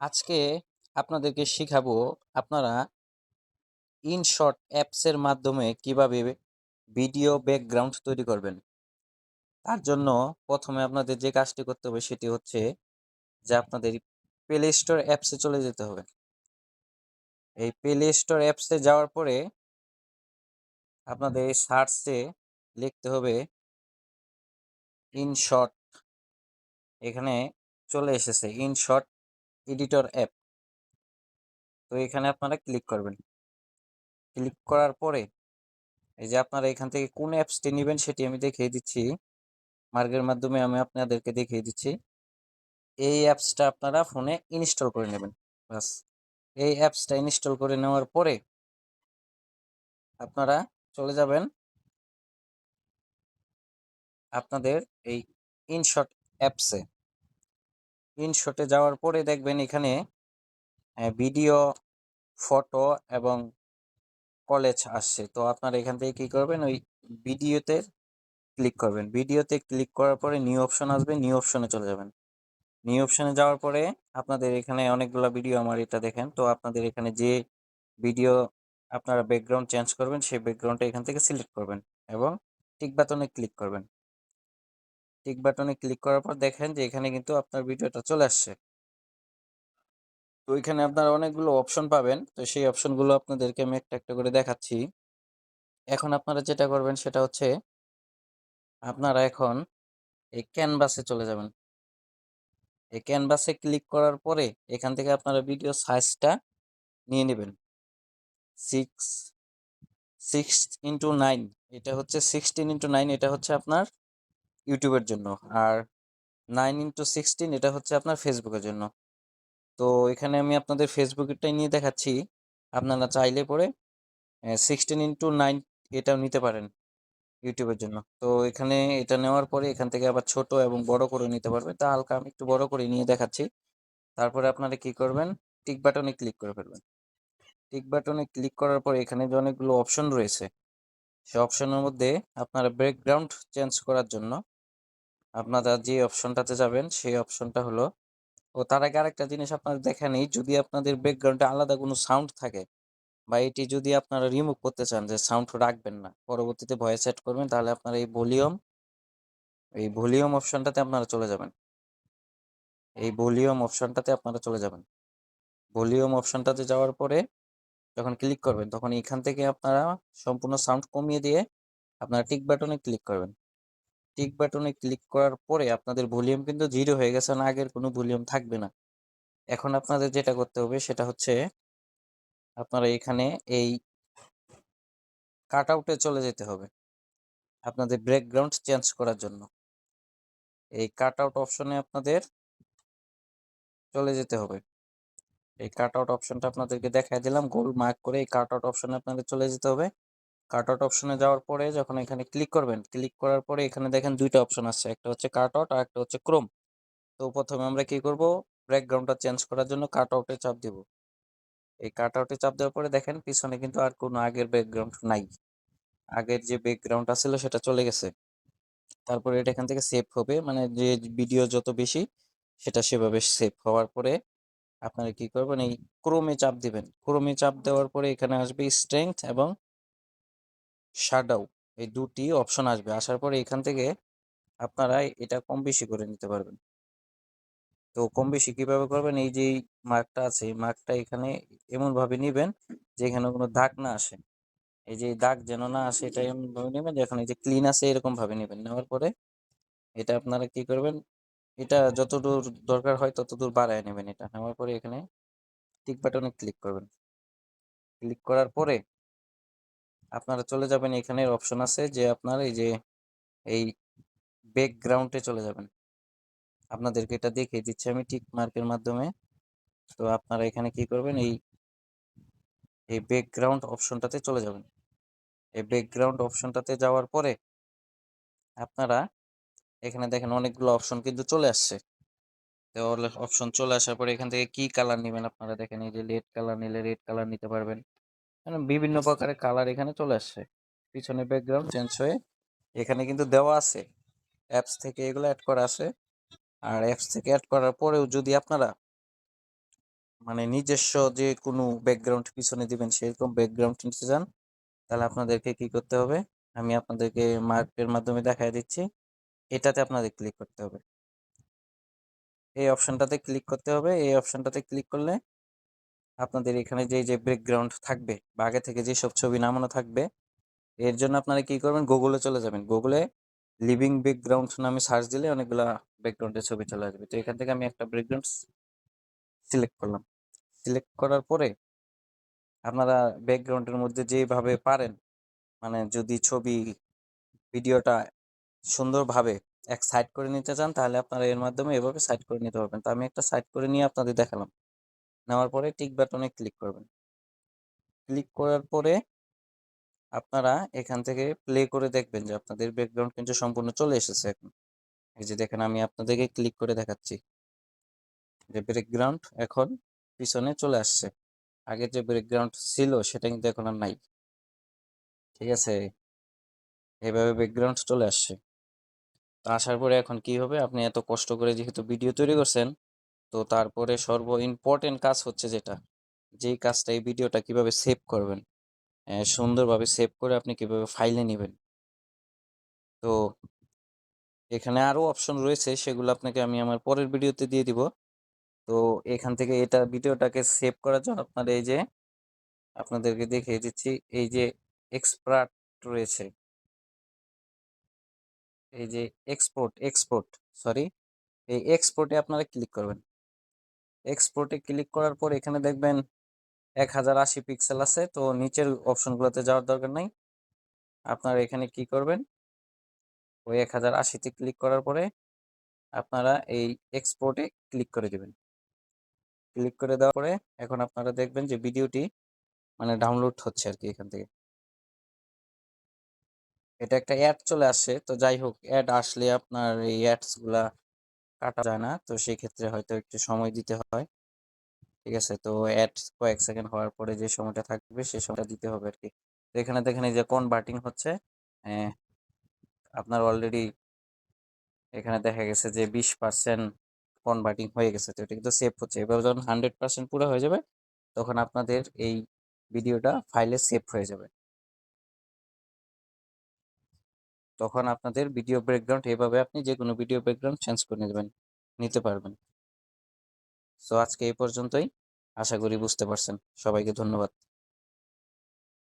আজকে আপনাদেরকে শিখাবো আপনারা ইনশর্ট অ্যাপসের মাধ্যমে কীভাবে ভিডিও ব্যাকগ্রাউন্ড তৈরি করবেন। তার জন্য প্রথমে আপনাদের যে কাজটি করতে হবে সেটি হচ্ছে যে আপনাদের প্লে স্টোর অ্যাপসে চলে যেতে হবে। এই প্লে স্টোর অ্যাপসে যাওয়ার পরে আপনাদের সার্চে লিখতে হবে ইনশর্ট এখানে চলে এসেছে ইনশর্ট এডিটর অ্যাপ। তো এখানে আপনারা ক্লিক করবেন। ক্লিক করার পরে এই যে আপনারা এখান থেকে কোন অ্যাপসটি নেবেন সেটি আমি দেখিয়ে দিচ্ছি। মার্গের মাধ্যমে আমি আপনাদেরকে দেখিয়ে দিচ্ছি। এই অ্যাপসটা আপনারা ফোনে ইনস্টল করে নেবেন। বাস এই অ্যাপসটা ইনস্টল করে নেওয়ার পরে আপনারা চলে যাবেন। আপনাদের এই ইনশট অ্যাপসে। ইনশটে যাওয়ার পরে দেখবেন এখানে ভিডিও ফটো এবং কলেজ আসছে। তো আপনারা এখান থেকে কী করবেন? ওই ভিডিওতে ক্লিক করবেন। ভিডিওতে ক্লিক করার পরে নিউ অপশন আসবে। নিউ অপশনে চলে যাবেন। নিউ অপশনে যাওয়ার পরে আপনাদের এখানে অনেকগুলো ভিডিও আমার এটা দেখেন। তো আপনাদের এখানে যে ভিডিও আপনারা ব্যাকগ্রাউন্ড চেঞ্জ করবেন, সেই ব্যাকগ্রাউন্ডটা এখান থেকে সিলেক্ট করবেন এবং টিক বাটনে ক্লিক করবেন। টিক বাটনে ক্লিক করার পর দেখেন যে এখানে কিন্তু আপনার ভিডিওটা চলে আসছে। তো এখানে আপনারা অনেকগুলো অপশন পাবেন। তো সেই অপশনগুলো আপনাদেরকে আমি একটা একটা করে দেখাচ্ছি। এখন আপনারা যেটা করবেন সেটা হচ্ছে আপনারা এখন এই ক্যানভাসে চলে যাবেন। এই ক্যানভাসে ক্লিক করার পরে এখান থেকে আপনারা ভিডিও সাইজটা নিয়ে নেবেন। সিক্স সিক্স ইন্টু নাইন এটা হচ্ছে সিক্সটিন ইন্টু নাইন এটা হচ্ছে আপনার ইউটিউবের জন্য। আর নাইন ইন্টু সিক্সটিন এটা হচ্ছে আপনার ফেসবুকের জন্য। তো এখানে আমি আপনাদের ফেসবুকেরটাই নিয়ে দেখাচ্ছি। আপনারা চাইলে পরে সিক্সটিন ইন্টু নাইন এটাও নিতে পারেন ইউটিউবের জন্য। তো এখানে এটা নেওয়ার পরে এখান থেকে আবার ছোট এবং বড় করে নিতে পারবে। তা হালকা আমি একটু বড় করে নিয়ে দেখাচ্ছি। তারপরে আপনারা কি করবেন? টিক বাটনে ক্লিক করে ফেলবেন। টিক বাটনে ক্লিক করার পরে এখানে যে অনেকগুলো অপশন রয়েছে, সে অপশনের মধ্যে আপনারা ব্যাকগ্রাউন্ড চেঞ্জ করার জন্য আপনারা যে অপশনটাতে যাবেন, সেই অপশনটা হলো, ও তার আগে আরেকটা জিনিস আপনারা দেখে নিই যদি আপনাদের ব্যাকগ্রাউন্ডে আলাদা কোনো সাউন্ড থাকে বা এটি যদি আপনারা রিমুভ করতে চান যে সাউন্ড রাখবেন না, পরবর্তীতে ভয়েস সেট করবেন, তাহলে আপনারা এই ভলিউম এই ভলিউম অপশনটাতে আপনারা চলে যাবেন। এই ভলিউম অপশনটাতে আপনারা চলে যাবেন। ভলিউম অপশনটাতে যাওয়ার পরে যখন ক্লিক করবেন, তখন এখান থেকে আপনারা সম্পূর্ণ সাউন্ড কমিয়ে দিয়ে আপনারা টিক বাটনে ক্লিক করবেন। টিক বাটনে ক্লিক করার পরে আপনাদের ভলিউম কিন্তু জিরো হয়ে গেছে না, আগের কোনো ভলিউম থাকবে না। এখন আপনাদের যেটা করতে হবে সেটা হচ্ছে আপনারা এখানে এই কাট আউটে চলে যেতে হবে আপনাদের ব্যাকগ্রাউন্ড চেঞ্জ করার জন্য। এই কাট আউট অপশনে আপনাদের চলে যেতে হবে। এই কাট আউট অপশনটা আপনাদেরকে দেখাই দিলাম গোল মার্ক করে এই কাট আউট অপশনে আপনাদের চলে যেতে হবে। কাট আউট অপশনে যাওয়ার পরে যখন এখানে ক্লিক করবেন ক্লিক করার পরে এখানে দেখেন দুইটা অপশন আছে একটা হচ্ছে কাট আউট আর একটা হচ্ছে ক্রোম তো প্রথমে আমরা কি করব? ব্যাকগ্রাউন্ডটা চেঞ্জ করার জন্য কাট আউটে চাপ দিব। এই কাট আউটে চাপ দেওয়ার পরে দেখেন পিছনে কিন্তু আর কোনো আগের ব্যাকগ্রাউন্ড নাই। আগের যে ব্যাকগ্রাউন্ডটা ছিল সেটা চলে গেছে। তারপরে এটা এখান থেকে সেভ হবে মানে যে ভিডিও যত বেশি, সেটা সেভাবে সেভ হওয়ার পরে আপনারা কি করবেন? এই ক্রোমে চাপ দিবেন। ক্রোমে চাপ দেওয়ার পরে এখানে আসবে স্ট্রেংথ এবং শাডাউ এই দুটি অপশন আসবে। আসার পরে এখান থেকে আপনারা এটা কম বেশি করে নিতে পারবেন। তো কম বেশি কীভাবে করবেন? এই যে মার্কটা আছে, এই মার্কটা এখানে এমনভাবে নেবেন যে এখানে কোনো দাগ না আসে। এই যে দাগ যেন না আসে, এটা এমনভাবে নেবেন যখন এই যে ক্লিন আছে, এরকমভাবে নেবেন। নেওয়ার পরে এটা আপনারা কি করবেন? এটা যতদূর দরকার হয়, ততদূর বাড়ায় নেবেন এটা। নেওয়ার পরে এখানে টিক বাটনে ক্লিক করবেন। ক্লিক করার পরে আপনারা চলে যাবেন, এখানে অপশন আছে যে আপনার এই যে, এই ব্যাকগ্রাউন্ডে চলে যাবেন। আপনাদেরকে এটা দেখিয়ে দিচ্ছি আমি টিক মার্কের মাধ্যমে। তো আপনারা এখানে কি করবেন, এই এই ব্যাকগ্রাউন্ড অপশনটাতে চলে যাবেন। এই ব্যাকগ্রাউন্ড অপশনটাতে যাওয়ার পরে আপনারা এখানে দেখেন অনেকগুলো অপশন কিন্তু চলে আসছে। তো অপশন চলে আসার পরে এখান থেকে কি কালার নেবেন আপনারা? দেখেন এই যে রেড কালার নিলে রেড কালার নিতে পারবেন। বিভিন্ন প্রকারের কালার এখানে চলে আসছে। পিছনে ব্যাকগ্রাউন্ড চেঞ্জ হয়ে এখানে কিন্তু দেওয়া আছে। অ্যাপস থেকে এগুলো অ্যাড করা আছে। আর অ্যাপস থেকে অ্যাড করার পরেও যদি আপনারা মানে নিজস্ব যে কোনো ব্যাকগ্রাউন্ড পিছনে দিবেন সেরকম ব্যাকগ্রাউন্ড নিতে চান তাহলে আপনাদেরকে কি করতে হবে? আমি আপনাদেরকে মার্কের মাধ্যমে দেখাই দিচ্ছি। এটাতে আপনাদের ক্লিক করতে হবে। এই অপশনটাতে ক্লিক করতে হবে। এই অপশনটাতে ক্লিক করলে আপনাদের এখানে যে যে ব্যাকগ্রাউন্ড থাকবে বা আগে থেকে যেসব ছবি নামানো থাকবে, এর জন্য আপনারা কি করবেন? গুগলে চলে যাবেন। গুগলে লিভিং ব্যাকগ্রাউন্ড নামে সার্চ দিলে অনেকগুলা ব্যাকগ্রাউন্ডের ছবি চলে আসবে। তো এখান থেকে আমি একটা ব্যাকগ্রাউন্ড সিলেক্ট করলাম। সিলেক্ট করার পরে আপনারা ব্যাকগ্রাউন্ডের মধ্যে যেভাবে পারেন মানে যদি ছবি, ভিডিওটা সুন্দরভাবে এক সাইড করে নিতে চান, তাহলে আপনারা এর মাধ্যমে এভাবে সাইড করে নিতে পারবেন। তো আমি একটা সাইড করে নিয়ে আপনাদের দেখালাম। নেওয়ার পরে টিক বাটনে ক্লিক করবেন। ক্লিক করার পরে আপনারা এখান থেকে প্লে করে দেখবেন যে আপনাদের ব্যাকগ্রাউন্ড কিন্তু সম্পূর্ণ চলে এসেছে এখন। এই যে দেখেন, আমি আপনাদেরকে ক্লিক করে দেখাচ্ছি। যে ব্যাকগ্রাউন্ড এখন পিছনে চলে আসছে। আগে যে ব্যাকগ্রাউন্ড ছিল সেটা কিন্তু এখন আর নাই। ঠিক আছে? এইভাবে ব্যাকগ্রাউন্ড চলে আসছে। তো আসার পরে এখন কি হবে? আপনি এত কষ্ট করে যেহেতু ভিডিও তৈরি করছেন তো তারপরে সর্ব ইম্পর্টেন্ট কাজ হচ্ছে যেটা, যেই কাজটা এই ভিডিওটা কীভাবে সেভ করবেন সুন্দরভাবে সেভ করে আপনি কীভাবে ফাইলে নেবেন। তো এখানে আরও অপশন রয়েছে, সেগুলো আপনাকে আমি আমার পরের ভিডিওতে দিয়ে দিব। তো এখান থেকে এটা ভিডিওটাকে সেভ করার জন্য আপনার এই যে, আপনাদেরকে দেখিয়ে দিচ্ছি, এই যে এক্সপার্ট রয়েছে। এই যে এক্সপোর্ট এক্সপোর্ট সরি এই এক্সপোর্টে আপনারা ক্লিক করবেন। এক্সপোর্টে ক্লিক করার পর এখানে দেখবেন এক হাজার আশি পিক্সেল আছে। তো নিচের অপশনগুলোতে যাওয়ার দরকার নাই। আপনারা এখানে কি করবেন? ওই এক হাজার আশিতে ক্লিক করার পরে আপনারা এই এক্সপোর্টে ক্লিক করে দেবেন। ক্লিক করে দেওয়ার পরে এখন আপনারা দেখবেন যে ভিডিওটি মানে ডাউনলোড হচ্ছে আর কি এখান থেকে। এটা একটা অ্যাড চলে আসছে। তো যাই হোক অ্যাড আসলে আপনার এই অ্যাডসগুলা কাটা যায় না। তো সেই ক্ষেত্রে হয়তো একটু সময় দিতে হয়। ঠিক আছে? তো অ্যাড কয়েক সেকেন্ড হওয়ার পরে যে সময়টা থাকবে সেই সময়টা দিতে হবে আর কি তো এখানে দেখেন এই যে কোন কনভার্টিং হচ্ছে? আপনার অলরেডি এখানে দেখা গেছে যে বিশ পার্সেন্ট কনভার্টিং হয়ে গেছে। তো এটা কিন্তু সেভ হচ্ছে। এবার যখন হান্ড্রেড পার্সেন্ট পুরো হয়ে যাবে, তখন আপনাদের এই ভিডিওটা ফাইলে সেভ হয়ে যাবে। তখন আপনাদের ভিডিও ব্যাকগ্রাউন্ড এভাবে আপনি যে কোনো ভিডিও ব্যাকগ্রাউন্ড চেঞ্জ করে নেবেন, নিতে পারবেন। সো আজকে এই পর্যন্তই। আশা করি বুঝতে পারছেন। সবাইকে ধন্যবাদ।